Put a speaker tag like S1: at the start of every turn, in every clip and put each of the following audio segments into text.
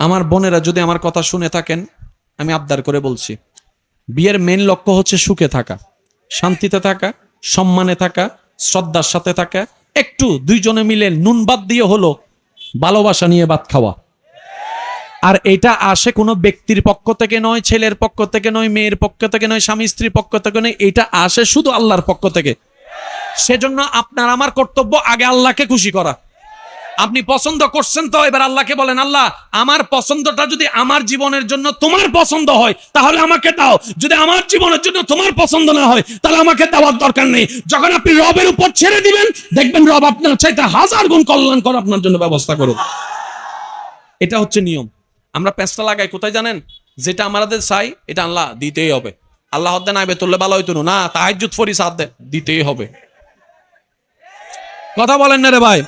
S1: আমার বোনেরা যদি আমার কথা শুনে থাকেন, আমি আবদার করে বলছি, বিয়ের মেন লক্ষ্য হচ্ছে সুখে থাকা, শান্তিতে থাকা, সম্মানে থাকা, শ্রদ্ধার সাথে থাকা, একটু দুইজনে মিলে নুন বাদ দিয়ে হলো ভালোবাসা নিয়ে ভাত খাওয়া। আর এটা আসে কোনো ব্যক্তির পক্ষ থেকে নয়, ছেলের পক্ষ থেকে নয়, মেয়ের পক্ষ থেকে নয়, স্বামী স্ত্রীর পক্ষ থেকে নয়, এটা আসে শুধু আল্লাহর পক্ষ থেকে। সেজন্য আপনার আমার কর্তব্য আগে আল্লাহকে খুশি করা। আপনি পছন্দ করছেন তো, এবার আল্লাহকে বলেন, আল্লাহ, আমার পছন্দটা যদি আমার জীবনের জন্য তোমার পছন্দ হয়, তাহলে আমাকে দাও। যদি আমার জীবনের জন্য তোমার পছন্দ না হয়, তাহলে আমাকে দেওয়ার দরকার নেই। যখন আপনি রবের উপর ছেড়ে দিবেন, দেখবেন রব আপনার চাইতে হাজার গুণ কল্যাণ করে আপনার জন্য ব্যবস্থা করুন এটা হচ্ছে নিয়ম। আমরা প্যাঁচটা লাগাই, কোথায় জানেন? যেটা আমাদের চাই, এটা আল্লাহ দিতেই হবে। আল্লাহ হদ্দে নাইবে তুললে ভালো হইতো না, তাহাজ্জুদ ফরি সাথ দে, দিতেই হবে। কথা বলেন না রে ভাই।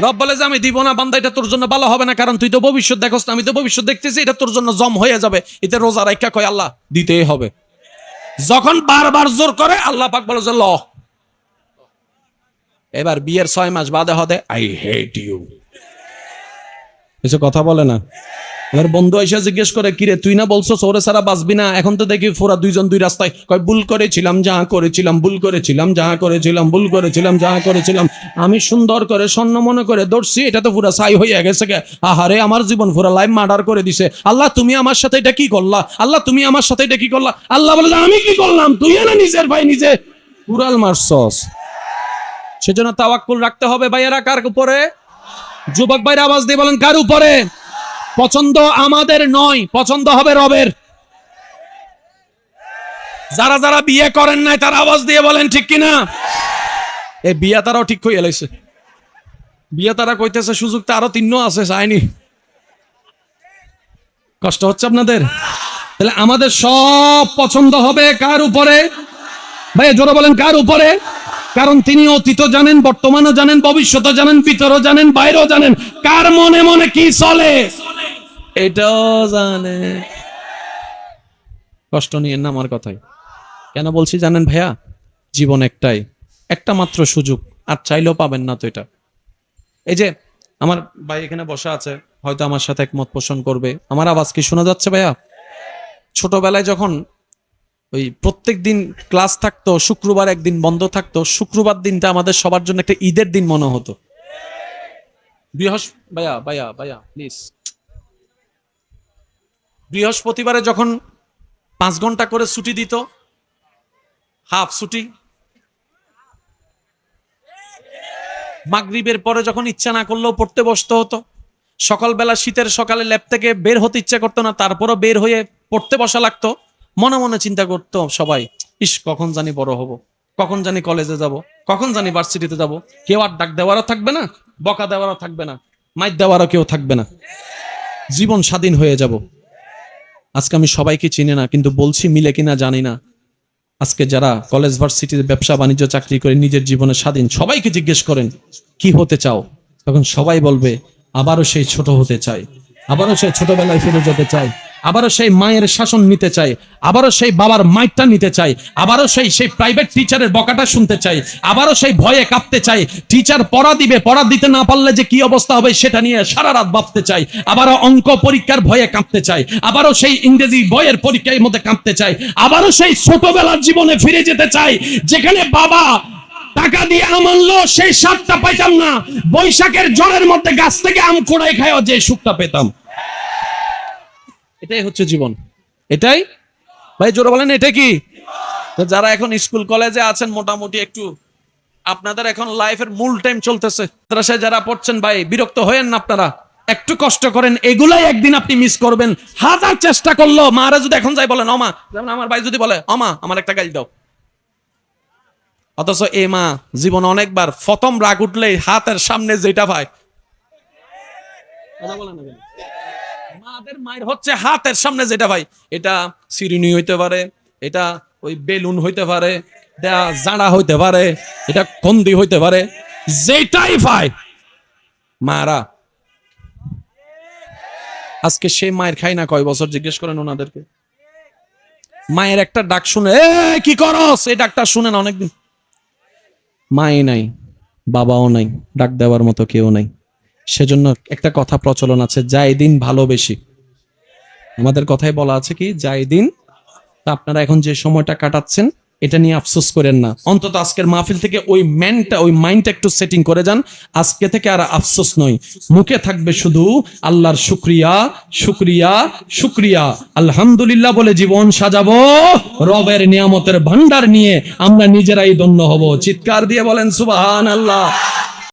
S1: রব বলে যে, আমি দিব না, বান্দা, এটা তোর জন্য ভালো হবে না, কারণ তুই তো ভবিষ্যৎ দেখোস না, আমি তো ভবিষ্যৎ দেখতেছি, এটা তোর জন্য জম হয়ে যাবে এটা রোজা রাখা কয় আল্লাহ, দিতেই হবে। যখন বারবার জোর করে, আল্লাহ পাক বলে যে, ল। এবার বিয়ের ছয় মাস বাদে হদে আই হেট ইউ কিছু কথা বলে না? এবার বন্ধু এসে জিজ্ঞেস করে, কিরে, তুই না বলছো সৌরে সারা বাঁচবি না? এখন তো দেখি পুরা দুইজন দুই রাস্তায়। কয়, ভুল করেছিলাম, যা করেছিলাম, ভুল করেছিলাম, যা করেছিলাম, ভুল করেছিলাম, যা করেছিলাম। আমি সুন্দর করে স্বর্ণ মনে করে দৌড়ছি, এটা তো পুরা সাই হয়ে গেছে গে আহারে, আমার জীবন পুরা লাইফ মার্ডার করে দিছে। আল্লাহ, তুমি আমার সাথে এটা কি করলা? আল্লাহ, তুমি আমার সাথে এটা কি করলা? আল্লাহ বলে, আমি কি করলাম? তুই না নিজের ভাই নিজে পুরাল মারছস। সেজন্য তাওয়াক্কুল রাখতে হবে ভাইয়েরা, কার উপরে? যুবক ভাইরা আওয়াজ দিয়ে বলেন, কার উপরে? পছন্দ আমাদের নয়, পছন্দ হবে রবের। যারা যারা বিয়ে করেন নাই, তারা আওয়াজ দিয়ে বলেন, ঠিক কিনা? এই বিয়া তারাও ঠিক হয়ে এলাইছে বিয়ে তারা কইতেছে, সুযোগ তো আরও তিন্ন আছে চাইনি কষ্ট হচ্ছে আপনাদের? তাহলে আমাদের সব পছন্দ হবে কার উপরে? ভাই, জোরে বলেন, কার উপরে? কারণ তিনি অতীত জানেন, বর্তমানও জানেন ভবিষ্যৎ জানেন, ভিতরও জানেন, বাইরেও জানেন, কার মনে মনে কি চলে? এটাও জানে। কষ্ট নিয়েন না আমার কথাই কেন বলছি জানেন ভাইয়া? জীবন একটাই। একটা মাত্র সুযোগ, আর চাইলেও পাবেন না তো এটা। এই যে, আমার ভাই এখানে বসা আছে, হয়তো আমার সাথে একমত পোষণ করবে। আমার আওয়াজ কি শোনা যাচ্ছে ভাইয়া? ছোটবেলায় যখন ওই প্রত্যেক দিন ক্লাস থাকতো, শুক্রবার একদিন বন্ধ থাকতো, শুক্রবার দিনটা আমাদের সবার জন্য একটা ঈদের দিন মনে হতো। বৃহস্প ভাইয়া ভাইয়া ভাইয়া প্লিজ বৃহস্পতিবারে যখন পাঁচ ঘণ্টা করে ছুটি দিত, হাফ ছুটি, মাগরিবের পরে যখন ইচ্ছা না করলেও পড়তে বসতে হতো, সকালবেলা শীতের সকালে ল্যাব থেকে বের হতে ইচ্ছা করতো না, তারপরও বের হয়ে পড়তে বসা লাগতো, মনে মনে চিন্তা করতো সবাই, ইস, কখন জানি বড় হব, কখন জানি কলেজে যাব, কখন জানি ভার্সিটিতে যাব, কেউ আর ডাক দেওয়ারও থাকবে না, বকা দেওয়ারও থাকবে না মাইক দেওয়ারও কেউ থাকবে না, জীবন স্বাধীন হয়ে যাব। আজকে আমি সবাইকে চিনি না, কিন্তু বলছি মিলে কিনা জানি না। আজকে যারা কলেজ ভার্সিটির ব্যবসা, বাণিজ্য, চাকরি করে নিজের জীবনে স্বাধীন সবাইকে জিজ্ঞেস করেন, কি হতে চাও? তখন সবাই বলবে, আবারও সেই ছোট হতে চাই। আবারও সেই ছোটবেলায় ফিরে যেতে চাই। আবারও সেই মায়ের শাসন নিতে চাই, আবারও সেই বাবার মাইকটা নিতে চাই, আবারও সেই সেই প্রাইভেট টিচারের বকাটা শুনতে চাই, আবারও সেই ভয়ে কাঁপতে চাই। টিচার পড়া দিবে, পড়া দিতে না পারলে যে কি অবস্থা হবে সেটা নিয়ে সারা রাত ভাবতে চাই, আবারও অঙ্ক পরীক্ষার ভয়ে কাঁপতে চাই, আবারও সেই ইংরেজি বইয়ের পরীক্ষার মধ্যে কাঁপতে চাই, আবারও সেই ছোটবেলার জীবনে ফিরে যেতে চাই, যেখানে বাবা টাকা দিয়ে আম আনলো, সেই স্বাদটা পাইতাম না, বৈশাখের জ্বরের মধ্যে গাছ থেকে আম কোড়াই খাইও যে সুখটা পেতাম। এটাই হচ্ছে জীবন। এটাই? ভাই, জোরে বলেন, এটা কি? তো যারা এখন স্কুল, কলেজে আছেন, মোটামুটি একটু আপনাদের এখন লাইফের মূল টাইম চলতেছে। মাদ্রাসায় যারা পড়ছেন, ভাই, বিরক্ত হয়েন না আপনারা। একটু কষ্ট করেন, এগুলাই একদিন আপনি মিস করবেন। হাজার চেষ্টা করল, মারা যদি এখন যাই বলেন, অমা। যেমন আমার ভাই যদি বলে, অমা, আমার একটা গাড়ি দাও। অথচ এ মা, জীবন অনেকবার প্রথম রাগ উঠলেই হাতের সামনে যেটা পায় কথা বলেন? মাদের মায়ের হচ্ছে হাতের সামনে যেটা ভাই, এটা সিরিনি হইতে পারে, এটা ওই বেলুন হইতে পারে জাড়া হইতে পারে, এটা কন্দি হইতে পারে, যেটাই পায় মারা। আজকে সে মায়ের খাই না কয় বছর, জিজ্ঞেস করেন ওনাদেরকে। মায়ের একটা ডাক শুনে, এ, কি করস? এই ডাকটা শুনেন অনেকদিন। মাই নাই, বাবাও নাই, ডাক দেওয়ার মতো কেউ নাই। সেজন্য একটা কথা প্রচলন আছে যাই দিন ভালোবেসি। আমাদের কথায় বলা আছে কি যাই দিন আপনারা এখন যে সময়টা কাটাচ্ছেন, এটা নিয়ে আফসোস করেন না। অন্তত আজকের মাহফিল থেকে ওই ম্যানটা, ওই মাইন্ডটা একটু সেটিং করে যান। আজকে থেকে আর আফসোস নয়। মুখে থাকবে শুধু আল্লাহর শুক্রিয়া শুক্রিয়া শুক্রিয়া। আলহামদুলিল্লাহ বলে জীবন সাজাবো, রবের নিয়ামতের ভান্ডার নিয়ে আমরা নিজেরাই ধন্য হব। চিৎকার দিয়ে বলেন সুবাহান আল্লাহ